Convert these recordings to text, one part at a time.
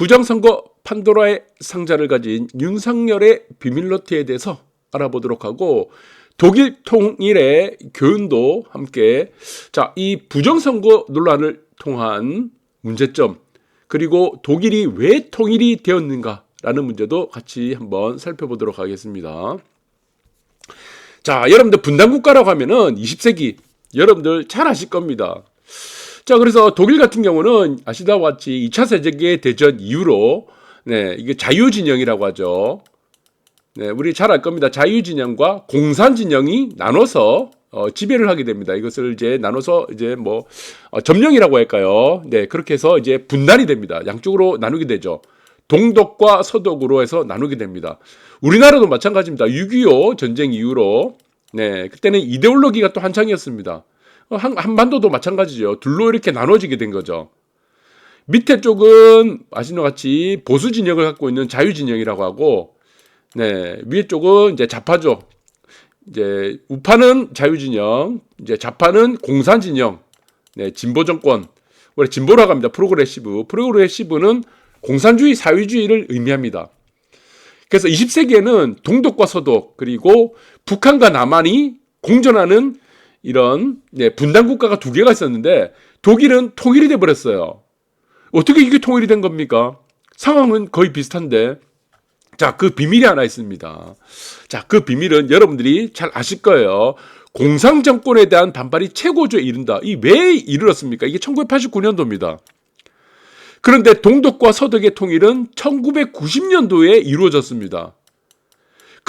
부정선거 판도라의 상자를 가진 윤석열의 비밀노트에 대해서 알아보도록 하고 독일 통일의 교훈도 함께 자, 이 부정선거 논란을 통한 문제점 그리고 독일이 왜 통일이 되었는가라는 문제도 같이 한번 살펴보도록 하겠습니다. 자, 여러분들 분단 국가라고 하면은 20세기 여러분들 잘 아실 겁니다. 자, 그래서 독일 같은 경우는 아시다와 같이 2차 세계 대전 이후로 네, 이게 자유 진영이라고 하죠. 네, 우리 잘 알 겁니다. 자유 진영과 공산 진영이 나눠서 어, 지배를 하게 됩니다. 이것을 이제 나눠서 이제 뭐 어, 점령이라고 할까요? 네, 그렇게 해서 이제 분단이 됩니다. 양쪽으로 나누게 되죠. 동독과 서독으로 해서 나누게 됩니다. 우리나라도 마찬가지입니다. 6.25 전쟁 이후로 네, 그때는 이데올로기가 또 한창이었습니다. 어, 한, 한반도도 마찬가지죠. 둘로 이렇게 나눠지게 된 거죠. 밑에 쪽은 아시는 것 같이 보수 진영을 갖고 있는 자유 진영이라고 하고, 네, 위에 쪽은 이제 좌파죠. 이제 우파는 자유 진영, 이제 좌파는 공산 진영, 네, 진보 정권. 원래 진보라고 합니다. 프로그레시브. 프로그레시브는 공산주의, 사회주의를 의미합니다. 그래서 20세기에는 동독과 서독 그리고 북한과 남한이 공존하는 이런 네, 분단 국가가 두 개가 있었는데 독일은 통일이 돼 버렸어요. 어떻게 이게 통일이 된 겁니까? 상황은 거의 비슷한데 자, 그 비밀이 하나 있습니다. 자, 그 비밀은 여러분들이 잘 아실 거예요. 공상 정권에 대한 반발이 최고조에 이른다. 이 왜 이르렀습니까? 이게 1989년도입니다. 그런데 동독과 서독의 통일은 1990년도에 이루어졌습니다.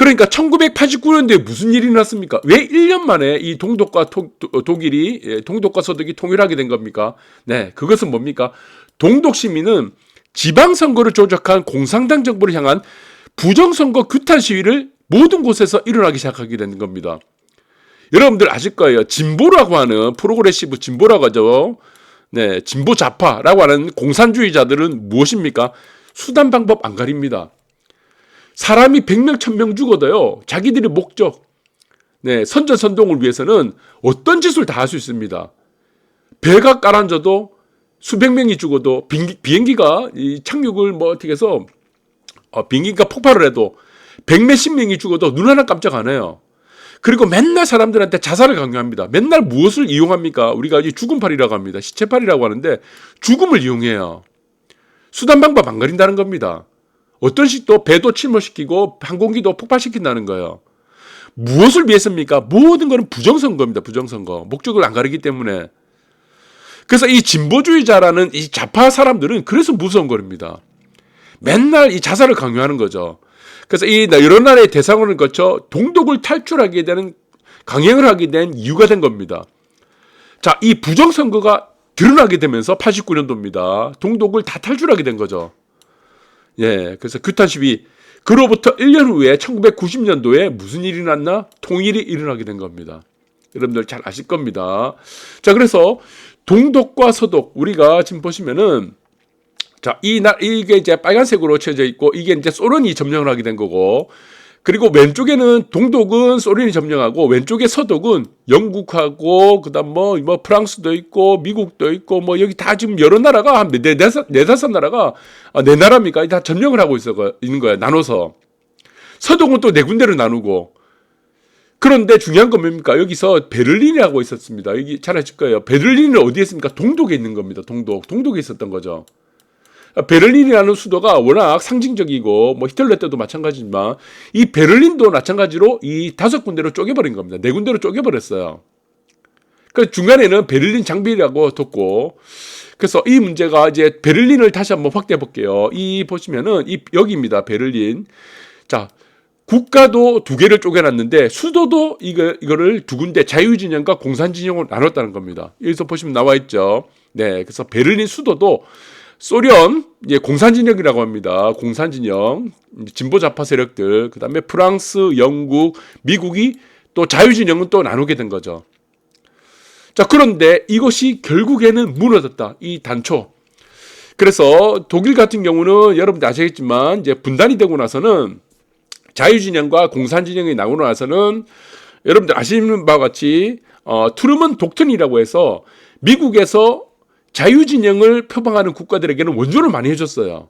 그러니까 1989년도에 무슨 일이 났습니까? 왜 1년 만에 이 동독과 도, 독일이 예, 동독과 서독이 통일하게 된 겁니까? 네, 그것은 뭡니까? 동독 시민은 지방 선거를 조작한 공산당 정부를 향한 부정선거 규탄 시위를 모든 곳에서 일어나기 시작하게 되는 겁니다. 여러분들 아실 거예요. 진보라고 하는 프로그레시브 진보라고 하죠. 네, 진보 좌파라고 하는 공산주의자들은 무엇입니까? 수단 방법 안 가립니다. 사람이 100명, 1000명 죽어도요, 자기들의 목적, 네, 선전선동을 위해서는 어떤 짓을 다 할 수 있습니다. 배가 깔아앉아도 수백 명이 죽어도 비행기, 가이 착륙을 뭐 어떻게 해서 어, 비행기가 폭발을 해도 백 몇십 명이 죽어도 눈 하나 깜짝 안 해요. 그리고 맨날 사람들한테 자살을 강요합니다. 맨날 무엇을 이용합니까? 우리가 이제 죽음팔이라고 합니다. 시체팔이라고 하는데 죽음을 이용해요. 수단 방법 안 가린다는 겁니다. 어떤 식도 배도 침몰시키고 항공기도 폭발시킨다는 거예요. 무엇을 위해서입니까? 모든 것은 부정선거입니다. 부정선거. 목적을 안 가리기 때문에. 그래서 이 진보주의자라는 이 좌파 사람들은 그래서 무서운 겁니다. 맨날 이 자살을 강요하는 거죠. 그래서 이 여러 나라의 대상원을 거쳐 동독을 탈출하게 되는 강행을 하게 된 이유가 된 겁니다. 자, 이 부정선거가 드러나게 되면서 89년도입니다. 동독을 다 탈출하게 된 거죠. 예, 그래서 규탄 시위. 그로부터 1년 후에 1990년도에 무슨 일이 났나? 통일이 일어나게 된 겁니다. 여러분들 잘 아실 겁니다. 자, 그래서 동독과 서독, 우리가 지금 보시면은 자, 이 날, 이게 이제 빨간색으로 쳐져 있고, 이게 이제 소련이 점령을 하게 된 거고, 그리고 왼쪽에는 동독은 소련이 점령하고, 왼쪽에 서독은 영국하고, 그 다음 뭐, 뭐, 프랑스도 있고, 미국도 있고, 뭐, 여기 다 지금 여러 나라가 한 네, 다섯, 네, 다섯 나라가, 아, 네 나라입니까? 다 점령을 하고 있어, 있는 거야, 나눠서. 서독은 또 네 군데를 나누고, 그런데 중요한 건 뭡니까? 여기서 베를린이라고 있었습니다. 여기 잘 아실 거예요. 베를린은 어디에 있습니까? 동독에 있는 겁니다. 동독. 동독에 있었던 거죠. 베를린이라는 수도가 워낙 상징적이고 뭐 히틀러 때도 마찬가지지만 이 베를린도 마찬가지로 이 다섯 군데로 쪼개버린 겁니다. 네 군데로 쪼개버렸어요. 그 중간에는 베를린 장비라고 뒀고 그래서 이 문제가 이제 베를린을 다시 한번 확대해 볼게요. 이 보시면은 이 여기입니다. 베를린. 자, 국가도 두 개를 쪼개놨는데 수도도 이거 이거를 두 군데 자유진영과 공산진영으로 나눴다는 겁니다. 여기서 보시면 나와 있죠. 네, 그래서 베를린 수도도 소련 예, 공산진영이라고 합니다. 공산진영 진보 좌파 세력들 그다음에 프랑스, 영국, 미국이 또 자유진영은 또 나누게 된 거죠. 자 그런데 이것이 결국에는 무너졌다. 이 단초. 그래서 독일 같은 경우는 여러분들 아시겠지만 이제 분단이 되고 나서는 자유진영과 공산진영이 나오고 나서는 여러분들 아시는 바와 같이 어, 트루먼 독트린이라고 해서 미국에서 자유진영을 표방하는 국가들에게는 원조를 많이 해줬어요.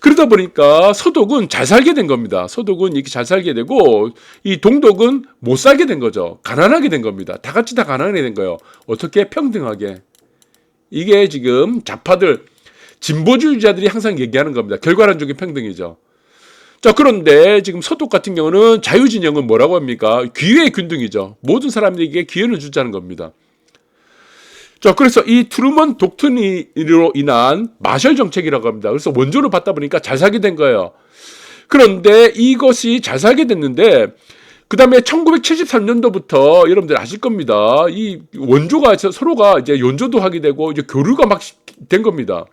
그러다 보니까 서독은 잘 살게 된 겁니다. 서독은 이렇게 잘 살게 되고 이 동독은 못 살게 된 거죠. 가난하게 된 겁니다. 다 같이 다 가난하게 된 거예요. 어떻게 평등하게. 이게 지금 좌파들 진보주의자들이 항상 얘기하는 겁니다. 결과론적인 평등이죠. 자, 그런데 지금 서독 같은 경우는 자유진영은 뭐라고 합니까? 기회의 균등이죠. 모든 사람들에게 기회를 주자는 겁니다. 자, 그래서 이 트루먼 독트린으로 인한 마셜 정책이라고 합니다. 그래서 원조를 받다 보니까 잘 살게 된 거예요. 그런데 이것이 잘 살게 됐는데, 그 다음에 1973년도부터 여러분들 아실 겁니다. 이 원조가 서로가 이제 연조도 하게 되고, 이제 교류가 막 된 겁니다.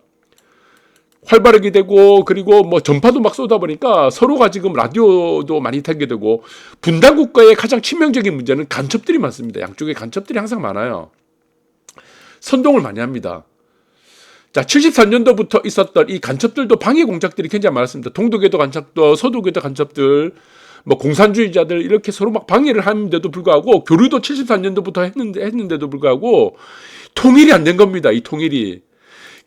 활발하게 되고 그리고 뭐 전파도 막 쏟아 보니까 서로가 지금 라디오도 많이 타게 되고 분단 국가의 가장 치명적인 문제는 간첩들이 많습니다. 양쪽에 간첩들이 항상 많아요. 선동을 많이 합니다. 자, 73년도부터 있었던 이 간첩들도 방해 공작들이 굉장히 많았습니다. 동독에도 간첩도, 서독에도 간첩들, 뭐 공산주의자들 이렇게 서로 막 방해를 하는데도 불구하고 교류도 74년도부터 했는데 했는데도 불구하고 통일이 안 된 겁니다. 이 통일이.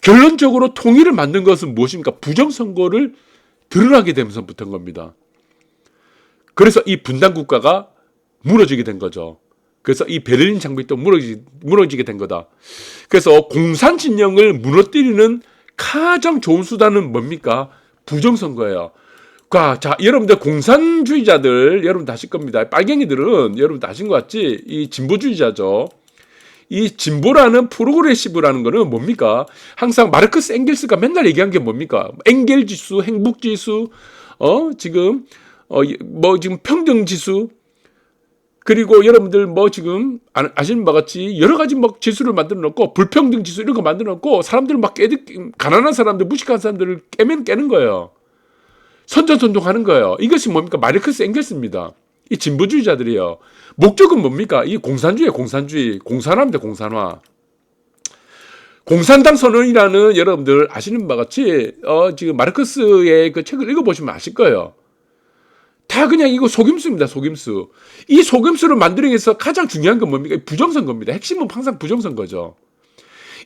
결론적으로 통일을 만든 것은 무엇입니까? 부정선거를 드러나게 되면서부터인 겁니다. 그래서 이 분단 국가가 무너지게 된 거죠. 그래서 이 베를린 장벽도 무너지, 무너지게 된 거다. 그래서 공산 진영을 무너뜨리는 가장 좋은 수단은 뭡니까? 부정선거예요. 자, 여러분들 공산주의자들 여러분 다실 겁니다. 빨갱이들은 여러분 다신 것 같지? 이 진보주의자죠. 이 진보라는 프로그레시브라는 거는 뭡니까? 항상 마르크스 앵겔스가 맨날 얘기한 게 뭡니까? 앵겔 지수, 행복 지수, 어, 지금, 어, 뭐 지금 평등 지수, 그리고 여러분들 뭐 지금 아, 아시는 바 같이 여러 가지 막 지수를 만들어 놓고 불평등 지수 이런 거 만들어 놓고 사람들 막 깨드, 가난한 사람들, 무식한 사람들을 깨면 깨는 거예요. 선전선동하는 거예요. 이것이 뭡니까? 마르크스 앵겔스입니다. 이 진보주의자들이요. 목적은 뭡니까? 이 공산주의, 공산주의, 공산화입니다, 공산화. 공산당 선언이라는 여러분들 아시는 바 같이 어, 지금 마르크스의 그 책을 읽어보시면 아실 거예요. 다 그냥 이거 속임수입니다, 속임수. 이 속임수를 만들기 위해서 가장 중요한 건 뭡니까? 부정선거입니다. 핵심은 항상 부정선거죠.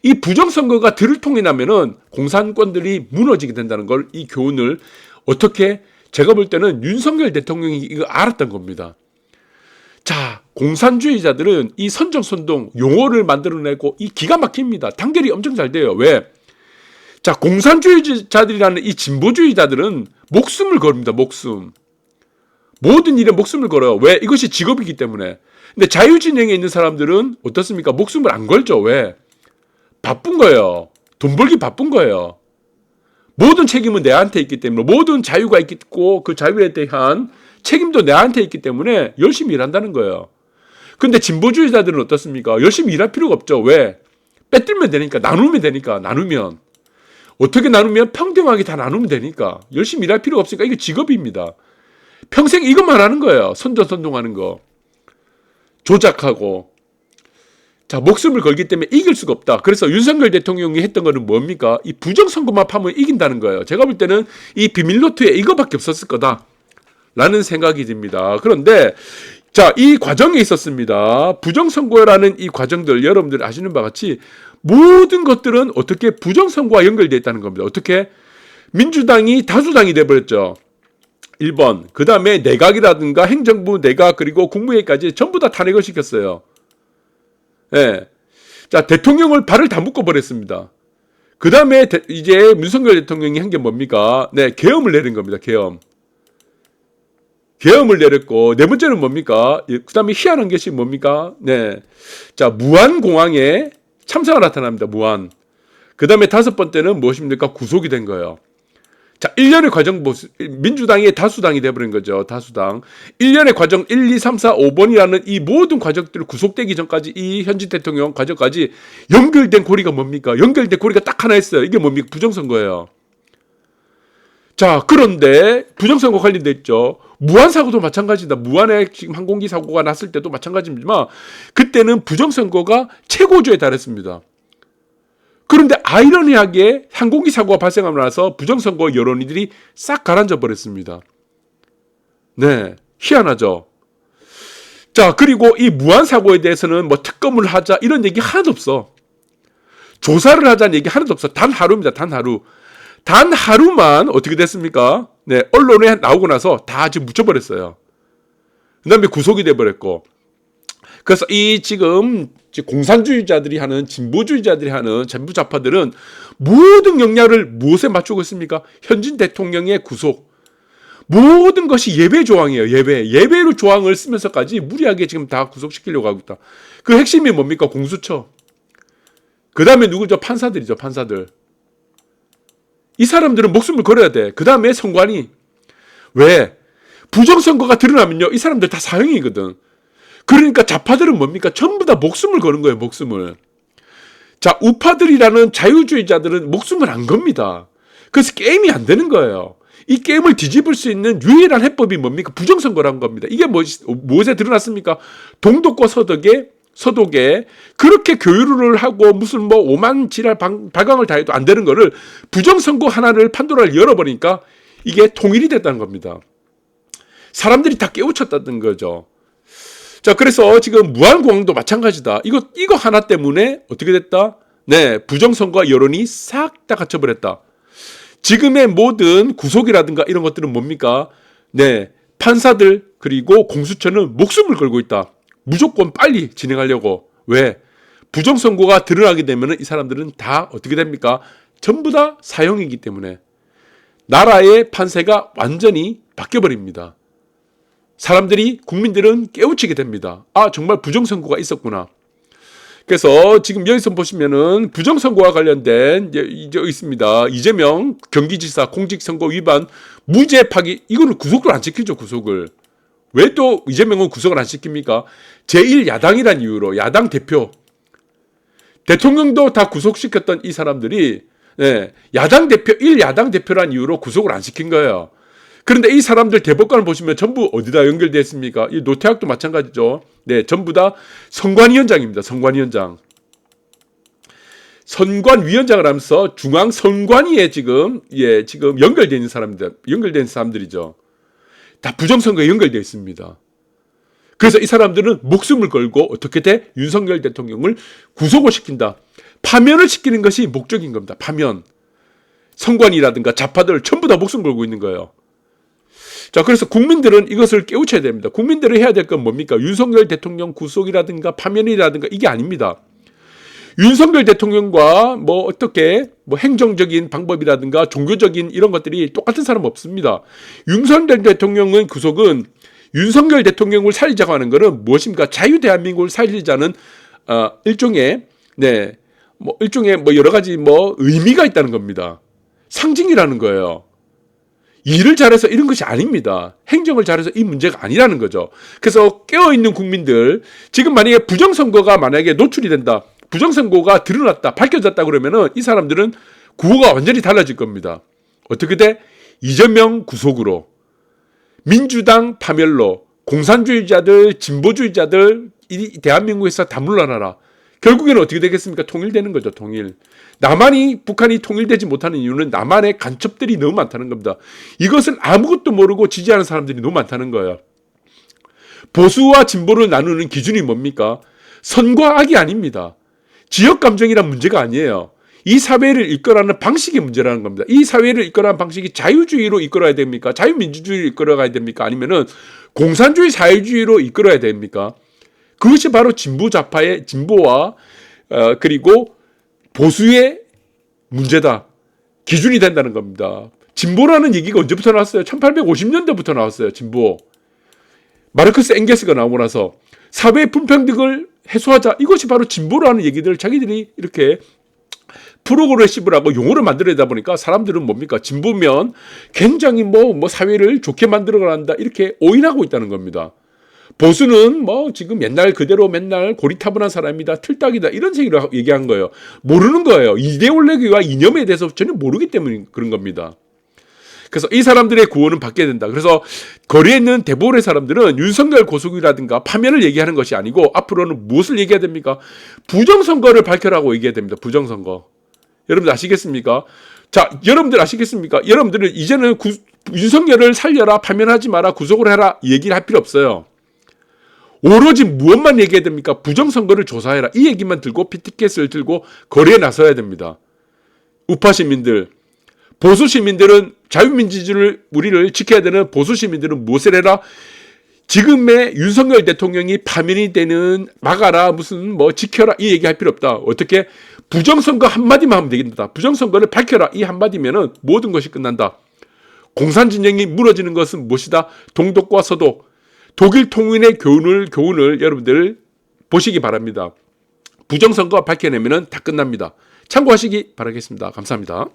이 부정선거가 들통이 나면은 공산권들이 무너지게 된다는 걸 이 교훈을 어떻게 제가 볼 때는 윤석열 대통령이 이거 알았던 겁니다. 자, 공산주의자들은 이 선정선동 용어를 만들어내고 이 기가 막힙니다. 단결이 엄청 잘 돼요. 왜? 자, 공산주의자들이라는 이 진보주의자들은 목숨을 걸습니다. 목숨. 모든 일에 목숨을 걸어요. 왜? 이것이 직업이기 때문에. 근데 자유진영에 있는 사람들은 어떻습니까? 목숨을 안 걸죠. 왜? 바쁜 거예요. 돈 벌기 바쁜 거예요. 모든 책임은 내한테 있기 때문에 모든 자유가 있고 그 자유에 대한 책임도 내한테 있기 때문에 열심히 일한다는 거예요. 근데 진보주의자들은 어떻습니까? 열심히 일할 필요가 없죠. 왜? 빼들면 되니까 나누면 되니까 나누면 어떻게 나누면 평등하게 다 나누면 되니까 열심히 일할 필요가 없으니까 이게 직업입니다. 평생 이것만 하는 거예요. 선전선동하는 거. 조작하고 자, 목숨을 걸기 때문에 이길 수가 없다. 그래서 윤석열 대통령이 했던 거는 뭡니까? 이 부정선거만 파면 이긴다는 거예요. 제가 볼 때는 이 비밀노트에 이거밖에 없었을 거다. 라는 생각이 듭니다. 그런데 자, 이 과정에 있었습니다. 부정선거라는 이 과정들 여러분들 아시는 바와 같이 모든 것들은 어떻게 부정선거와 연결되어 있다는 겁니다. 어떻게? 민주당이 다수당이 돼버렸죠. 1번. 그 다음에 내각이라든가 행정부, 내각, 그리고 국무회의까지 전부 다 탄핵을 시켰어요. 예. 자, 대통령을 발을 다 묶어버렸습니다. 그 다음에 이제 문성열 대통령이 한 게 뭡니까? 네, 계엄을 내린 겁니다. 계엄. 계엄을 내렸고, 네 번째는 뭡니까? 예, 그 다음에 희한한 것이 뭡니까? 네. 자, 무안공항에 참사가 나타납니다. 무안. 그 다음에 다섯 번째는 무엇입니까? 구속이 된 거예요. 자, 1년의 과정, 민주당의 다수당이 돼버린 거죠. 다수당. 1년의 과정 1, 2, 3, 4, 5번이라는 이 모든 과정들을 구속되기 전까지 이 현직 대통령 과정까지 연결된 고리가 뭡니까? 연결된 고리가 딱 하나 있어요. 이게 뭡니까? 부정선거예요. 자, 그런데 부정선거 관련돼 있죠. 무한 사고도 마찬가지다. 무한의 지금 항공기 사고가 났을 때도 마찬가지지만 그때는 부정선거가 최고조에 달했습니다. 그런데 아이러니하게 항공기 사고가 발생하고 나서 부정선거 여론이들이 싹 가라앉아 버렸습니다. 네, 희한하죠. 자, 그리고 이 무한 사고에 대해서는 뭐 특검을 하자 이런 얘기 하나도 없어. 조사를 하자는 얘기 하나도 없어. 단 하루입니다. 단 하루. 단 하루만 어떻게 됐습니까? 네, 언론에 나오고 나서 다 지금 묻혀버렸어요. 그 다음에 구속이 돼버렸고. 그래서 이 지금 공산주의자들이 하는 진보주의자들이 하는 전부 좌파들은 모든 역량을 무엇에 맞추고 있습니까? 현진 대통령의 구속. 모든 것이 예배 조항이에요. 예배. 예배로 조항을 쓰면서까지 무리하게 지금 다 구속시키려고 하고 있다. 그 핵심이 뭡니까? 공수처. 그 다음에 누구죠? 판사들이죠. 판사들. 이 사람들은 목숨을 걸어야 돼. 그 다음에 선관위. 왜? 부정선거가 드러나면요. 이 사람들 다 사형이거든. 그러니까 좌파들은 뭡니까? 전부 다 목숨을 거는 거예요. 목숨을. 자, 우파들이라는 자유주의자들은 목숨을 안 겁니다. 그래서 게임이 안 되는 거예요. 이 게임을 뒤집을 수 있는 유일한 해법이 뭡니까? 부정선거라는 겁니다. 이게 뭐, 무엇에 드러났습니까? 동독과 서독에, 서독에 그렇게 교류를 하고 무슨 뭐 오만 지랄 방, 발광을 다 해도 안 되는 거를 부정선거 하나를 판도라를 열어버리니까 이게 통일이 됐다는 겁니다. 사람들이 다 깨우쳤다는 거죠. 자, 그래서 지금 무한공항도 마찬가지다. 이거, 이거 하나 때문에 어떻게 됐다? 네, 부정선거 여론이 싹 다 갇혀버렸다. 지금의 모든 구속이라든가 이런 것들은 뭡니까? 네, 판사들 그리고 공수처는 목숨을 걸고 있다. 무조건 빨리 진행하려고. 왜? 부정선거가 드러나게 되면 이 사람들은 다 어떻게 됩니까? 전부 다 사형이기 때문에 나라의 판세가 완전히 바뀌어버립니다. 사람들이 국민들은 깨우치게 됩니다. 아 정말 부정선거가 있었구나. 그래서 지금 여기서 보시면은 부정선거와 관련된 이제 있습니다. 이재명 경기지사 공직선거 위반 무죄 파기 이거는 구속을 안 시키죠 구속을. 왜 또 이재명은 구속을 안 시킵니까? 제1 야당이란 이유로 야당 대표 대통령도 다 구속시켰던 이 사람들이 네, 야당 대표 1 야당 대표란 이유로 구속을 안 시킨 거예요. 그런데 이 사람들 대법관을 보시면 전부 어디다 연결되어 있습니까? 이 노태학도 마찬가지죠. 네, 전부 다 선관위원장입니다. 선관위원장. 선관위원장을 하면서 중앙 선관위에 지금 예 지금 연결되어 있는 사람들 연결된 사람들이죠. 다 부정선거에 연결되어 있습니다. 그래서 이 사람들은 목숨을 걸고 어떻게 돼 윤석열 대통령을 구속을 시킨다. 파면을 시키는 것이 목적인 겁니다. 파면. 선관이라든가 좌파들 전부 다 목숨 걸고 있는 거예요. 자, 그래서 국민들은 이것을 깨우쳐야 됩니다. 국민들이 해야 될 건 뭡니까? 윤석열 대통령 구속이라든가 파면이라든가 이게 아닙니다. 윤석열 대통령과 뭐 어떻게 뭐 행정적인 방법이라든가 종교적인 이런 것들이 똑같은 사람 없습니다. 윤석열 대통령은 구속은 윤석열 대통령을 살리자고 하는 것은 무엇입니까? 자유 대한민국을 살리자는 어, 일종의 네. 뭐 일종의 뭐 여러 가지 뭐 의미가 있다는 겁니다. 상징이라는 거예요. 일을 잘해서 이런 것이 아닙니다. 행정을 잘해서 이 문제가 아니라는 거죠. 그래서 깨어있는 국민들, 지금 만약에 부정선거가 만약에 노출이 된다. 부정선거가 드러났다. 밝혀졌다 그러면은 이 사람들은 구호가 완전히 달라질 겁니다. 어떻게 돼? 이재명 구속으로, 민주당 파멸로, 공산주의자들, 진보주의자들, 이 대한민국에서 다 물러나라. 결국에는 어떻게 되겠습니까? 통일되는 거죠, 통일. 남한이 북한이 통일되지 못하는 이유는 남한의 간첩들이 너무 많다는 겁니다. 이것은 아무것도 모르고 지지하는 사람들이 너무 많다는 거예요. 보수와 진보를 나누는 기준이 뭡니까? 선과 악이 아닙니다. 지역 감정이란 문제가 아니에요. 이 사회를 이끌어가는 방식의 문제라는 겁니다. 이 사회를 이끌어가는 방식이 자유주의로 이끌어야 됩니까? 자유민주주의로 이끌어가야 됩니까? 아니면은 공산주의 사회주의로 이끌어야 됩니까? 그것이 바로 진보 좌파의 진보와 어, 그리고 보수의 문제다. 기준이 된다는 겁니다. 진보라는 얘기가 언제부터 나왔어요? 1850년대부터 나왔어요. 진보. 마르크스 앵게스가 나오고 나서 사회 불평등을 해소하자. 이것이 바로 진보라는 얘기들을 자기들이 이렇게 프로그레시브라고 용어를 만들어내다 보니까 사람들은 뭡니까? 진보면 굉장히 뭐, 뭐 사회를 좋게 만들어 간다. 이렇게 오인하고 있다는 겁니다. 보수는 뭐 지금 옛날 그대로 맨날 고리타분한 사람이다, 틀딱이다 이런 식으로 얘기한 거예요. 모르는 거예요. 이데올로기와 이념에 대해서 전혀 모르기 때문에 그런 겁니다. 그래서 이 사람들의 구호는 바뀌어야 된다. 그래서 거리에 있는 대부분의 사람들은 윤석열 고속이라든가 파면을 얘기하는 것이 아니고 앞으로는 무엇을 얘기해야 됩니까? 부정선거를 밝혀라고 얘기해야 됩니다. 부정선거. 여러분들 아시겠습니까? 자, 여러분들 아시겠습니까? 여러분들은 이제는 구, 윤석열을 살려라, 파면하지 마라, 구속을 해라 얘기를 할 필요 없어요. 오로지 무엇만 얘기해야 됩니까? 부정선거를 조사해라. 이 얘기만 들고 피티켓을 들고 거리에 나서야 됩니다. 우파 시민들, 보수 시민들은 자유민주주의를 우리를 지켜야 되는 보수 시민들은 무엇을 해라? 지금의 윤석열 대통령이 파면이 되는 막아라 무슨 뭐 지켜라 이 얘기할 필요 없다. 어떻게 부정선거 한마디만 하면 되겠다. 부정선거를 밝혀라 이 한마디면은 모든 것이 끝난다. 공산 진영이 무너지는 것은 무엇이다? 동독과 서독, 독일 통일의 교훈을 교훈을 여러분들 보시기 바랍니다. 부정선거 밝혀내면은 다 끝납니다. 참고하시기 바라겠습니다. 감사합니다.